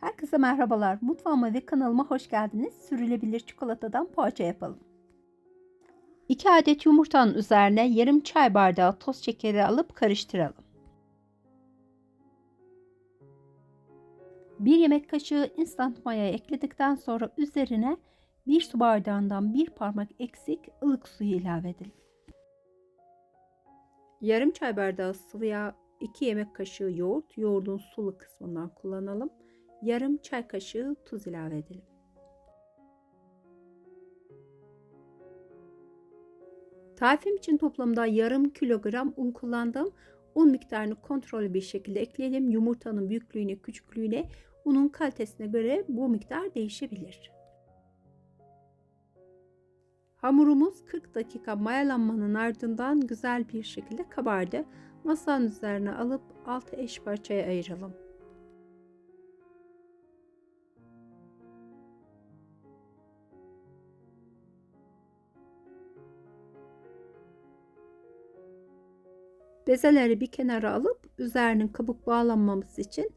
Herkese merhabalar. Mutfağıma ve kanalıma hoş geldiniz. Sürülebilir çikolatadan poğaça yapalım. 2 adet yumurtanın üzerine yarım çay bardağı toz şekeri alıp karıştıralım. 1 yemek kaşığı instant maya ekledikten sonra üzerine 1 su bardağından 1 parmak eksik ılık suyu ilave edelim. Yarım çay bardağı sıvı yağ, 2 yemek kaşığı yoğurt, yoğurdun sulu kısmından kullanalım. Yarım çay kaşığı tuz ilave edelim. Tarifim için toplamda yarım kilogram un kullandım. Un miktarını kontrollü bir şekilde ekleyelim. Yumurtanın büyüklüğüne, küçüklüğüne, unun kalitesine göre bu miktar değişebilir. Hamurumuz 40 dakika mayalanmanın ardından güzel bir şekilde kabardı. Masanın üzerine alıp 6 eş parçaya ayıralım. Bezeleri bir kenara alıp üzerinin kabuk bağlanmaması için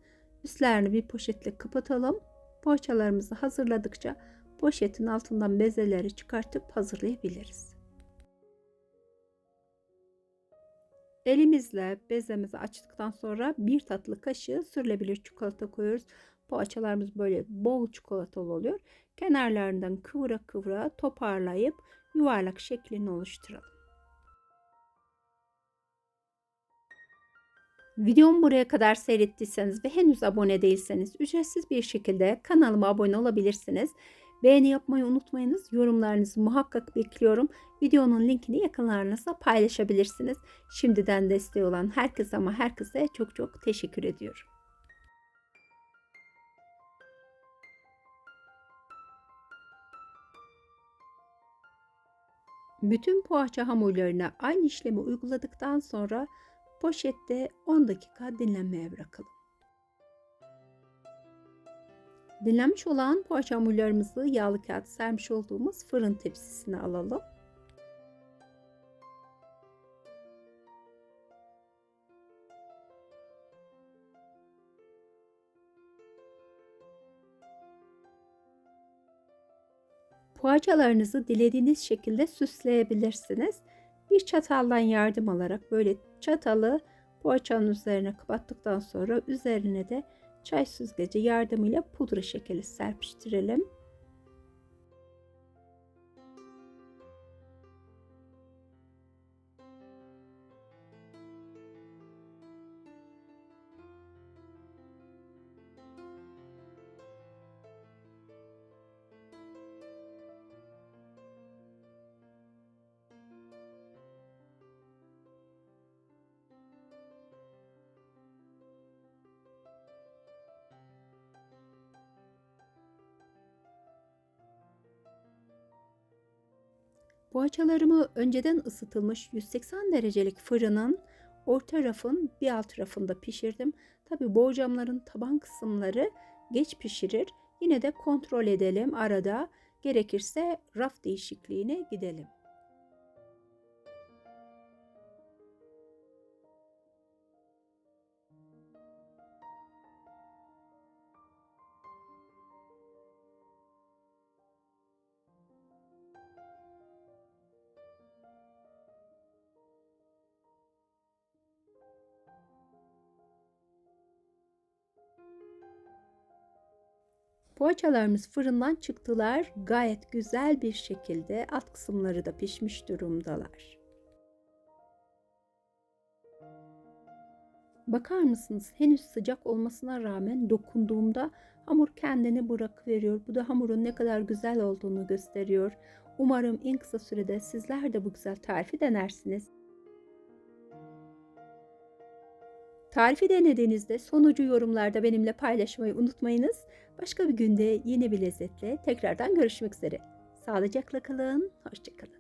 üstlerini bir poşetle kapatalım. Poğaçalarımızı hazırladıkça poşetin altından bezeleri çıkartıp hazırlayabiliriz. Elimizle bezemizi açtıktan sonra bir tatlı kaşığı sürülebilir çikolata koyuyoruz. Poğaçalarımız böyle bol çikolatalı oluyor. Kenarlarından kıvıra kıvıra toparlayıp yuvarlak şeklini oluşturalım. Videomu buraya kadar seyrettiyseniz ve henüz abone değilseniz ücretsiz bir şekilde kanalıma abone olabilirsiniz. Beğeni yapmayı unutmayınız. Yorumlarınızı muhakkak bekliyorum. Videonun linkini yakınlarınızla paylaşabilirsiniz. Şimdiden desteği olan herkese ama herkese çok çok teşekkür ediyorum. Bütün poğaça hamurlarına aynı işlemi uyguladıktan sonra poşette 10 dakika dinlenmeye bırakalım. Dinlenmiş olan poğaça hamurlarımızı yağlı kağıt sermiş olduğumuz fırın tepsisine alalım. Poğaçalarınızı dilediğiniz şekilde süsleyebilirsiniz. Bir çataldan yardım alarak böyle çatalı poğaçanın üzerine kapattıktan sonra üzerine de çay süzgeci yardımıyla pudra şekeri serpiştirelim. Poğaçalarımı önceden ısıtılmış 180 derecelik fırının orta rafın bir alt rafında pişirdim. Tabi borcamların taban kısımları geç pişirir. Yine de kontrol edelim arada. Gerekirse raf değişikliğine gidelim. Poğaçalarımız fırından çıktılar. Gayet güzel bir şekilde alt kısımları da pişmiş durumdalar. Bakar mısınız? Henüz sıcak olmasına rağmen dokunduğumda hamur kendini bırakıveriyor. Bu da hamurun ne kadar güzel olduğunu gösteriyor. Umarım en kısa sürede sizler de bu güzel tarifi denersiniz. Tarifi denediğinizde sonucu yorumlarda benimle paylaşmayı unutmayınız. Başka bir günde yeni bir lezzetle tekrardan görüşmek üzere. Sağlıcakla kalın, hoşçakalın.